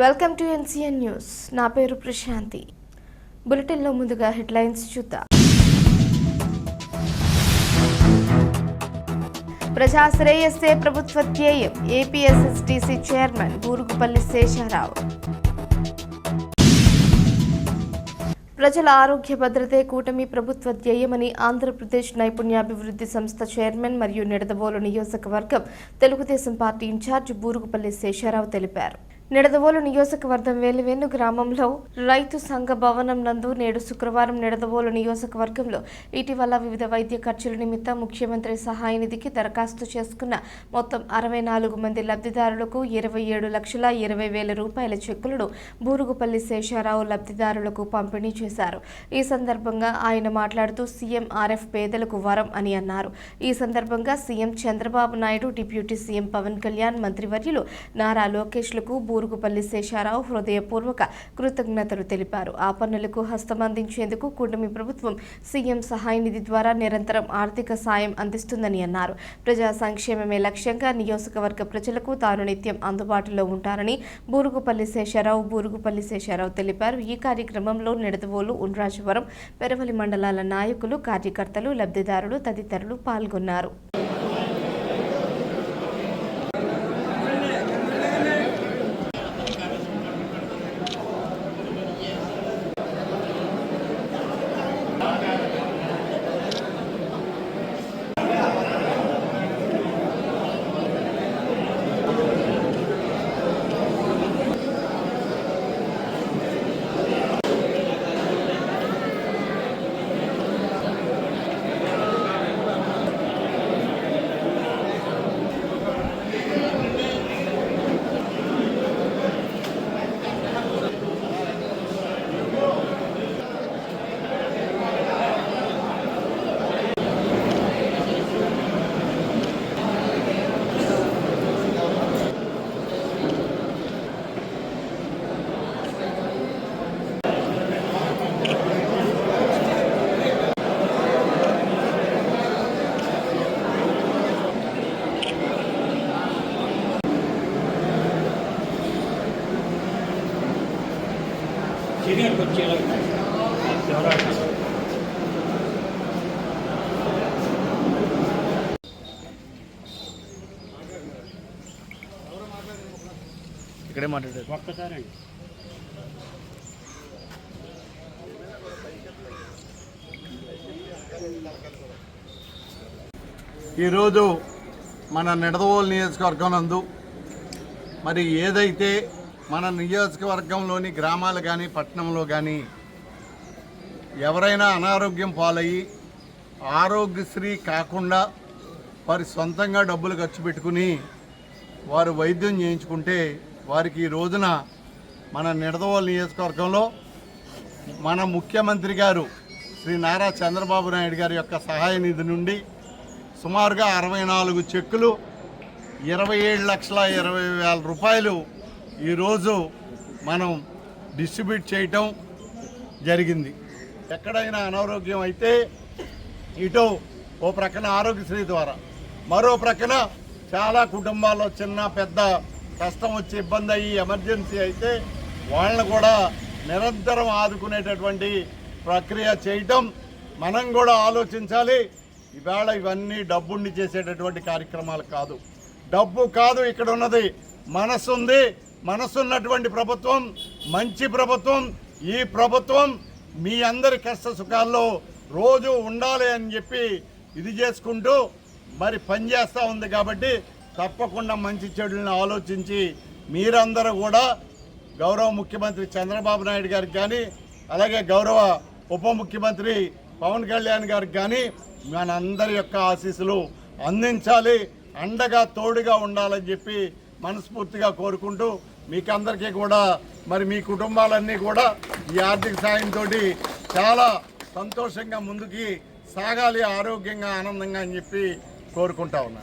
Welcome to NCN news నా పేరు ప్రశాంతి. బులెటిన్లో ముందుగా హెడ్లైన్స్ చూద్దాం. ప్రజా శ్రేయస్సే ప్రభుత్వ ధ్యేయం. APSSTC chairman Burugupalli Sesharao. ప్రజల ఆరోగ్య భద్రతే కూటమి ప్రభుత్వ ధ్యేయమని ఆంధ్రప్రదేశ్ నైపుణ్యాభివృద్ధి సంస్థ చైర్మన్ మరియు నిడదవోలు నియోజకవర్గం తెలుగుదేశం పార్టీ ఇన్ఛార్జ్ బూరుగుపల్లి శేషారావు తెలిపారు. నిడదవోలు నియోజకవర్గం వేలివేను గ్రామంలో రైతు సంఘ భవనం నందు నేడు శుక్రవారం నిడదవోలు నియోజకవర్గంలో ఇటీవల వివిధ వైద్య ఖర్చుల నిమిత్తం ముఖ్యమంత్రి సహాయ నిధికి దరఖాస్తు చేసుకున్న మొత్తం అరవై నాలుగు మంది లబ్ధిదారులకు ఇరవై ఏడు లక్షల ఇరవై వేల రూపాయల చెక్కులను బూరుగుపల్లి శేషారావు లబ్ధిదారులకు పంపిణీ చేశారు. ఈ సందర్భంగా ఆయన మాట్లాడుతూ సీఎం ఆర్ఎఫ్ పేదలకు వరం అని అన్నారు. ఈ సందర్భంగా CM Chandrababu Naidu deputy CM Pawan Kalyan మంత్రివర్యులు నారా లోకేష్లకు బూరుగుపల్లి శేషారావు హృదయపూర్వక కృతజ్ఞతలు తెలిపారు. ఆ పనులకు హస్తమందించేందుకు కూటమి ప్రభుత్వం సీఎం సహాయ నిధి ద్వారా నిరంతరం ఆర్థిక సాయం అందిస్తుందని అన్నారు. ప్రజా సంక్షేమమే లక్ష్యంగా నియోజకవర్గ ప్రజలకు తాను నిత్యం అందుబాటులో ఉంటారని బూరుగుపల్లి శేషారావు బూరుగుపల్లి శేషారావు తెలిపారు. ఈ కార్యక్రమంలో నిడదవోలు ఉండ్రాజవరం పెరవలి మండలాల నాయకులు కార్యకర్తలు లబ్ధిదారులు తదితరులు పాల్గొన్నారు. సీనియర్కి వచ్చేలా ఇక్కడే మాట్లాడారు ఒక్కసారి అండి ఈరోజు మన నిడదవోలు నియోజకవర్గం నందు మరి ఏదైతే మన నియోజకవర్గంలోని గ్రామాలు కానీ పట్టణంలో కానీ ఎవరైనా అనారోగ్యం పాలయ్యి ఆరోగ్యశ్రీ కాకుండా వారి సొంతంగా డబ్బులు ఖర్చు పెట్టుకుని వారు వైద్యం చేయించుకుంటే వారికి ఈ రోజున మన నిడదవోలు నియోజకవర్గంలో మన ముఖ్యమంత్రి గారు శ్రీ నారా చంద్రబాబు నాయుడు గారి యొక్క సహాయ నిధి నుండి సుమారుగా అరవై నాలుగు చెక్కులు ఇరవై ఏడు లక్షల ఇరవై వేల రూపాయలు ఈరోజు మనం డిస్ట్రిబ్యూట్ చేయటం జరిగింది. ఎక్కడైనా అనారోగ్యం అయితే ఇటు ఓ ప్రక్కన ఆరోగ్యశ్రీ ద్వారా మరో ప్రక్కన చాలా కుటుంబాల్లో చిన్న పెద్ద కష్టం వచ్చి ఇబ్బంది అయ్యి ఎమర్జెన్సీ అయితే వాళ్ళని కూడా నిరంతరం ఆదుకునేటటువంటి ప్రక్రియ చేయటం మనం కూడా ఆలోచించాలి. ఇవాళ ఇవన్నీ డబ్బుండి చేసేటటువంటి కార్యక్రమాలు కాదు. డబ్బు కాదు ఇక్కడ ఉన్నది మనసు ఉంది మనసున్నటువంటి ప్రభుత్వం మంచి ప్రభుత్వం ఈ ప్రభుత్వం మీ అందరి కష్ట సుఖాల్లో రోజు ఉండాలి అని చెప్పి ఇది చేసుకుంటూ మరి పనిచేస్తూ ఉంది కాబట్టి తప్పకుండా మంచి చెడులను ఆలోచించి మీరందరూ కూడా గౌరవ ముఖ్యమంత్రి చంద్రబాబు నాయుడు గారికి కానీ అలాగే గౌరవ ఉప ముఖ్యమంత్రి పవన్ కళ్యాణ్ గారికి కానీ మనందరి యొక్క ఆశీస్సులు అందించాలి అండగా తోడుగా ఉండాలని చెప్పి మనస్ఫూర్తిగా కోరుకుంటూ మీకందరికీ కూడా మరి మీ కుటుంబాలన్నీ కూడా ఈ ఆర్థిక సాయంతో చాలా సంతోషంగా ముందుకి సాగాలి ఆరోగ్యంగా ఆనందంగా అని చెప్పి కోరుకుంటా ఉన్నాను.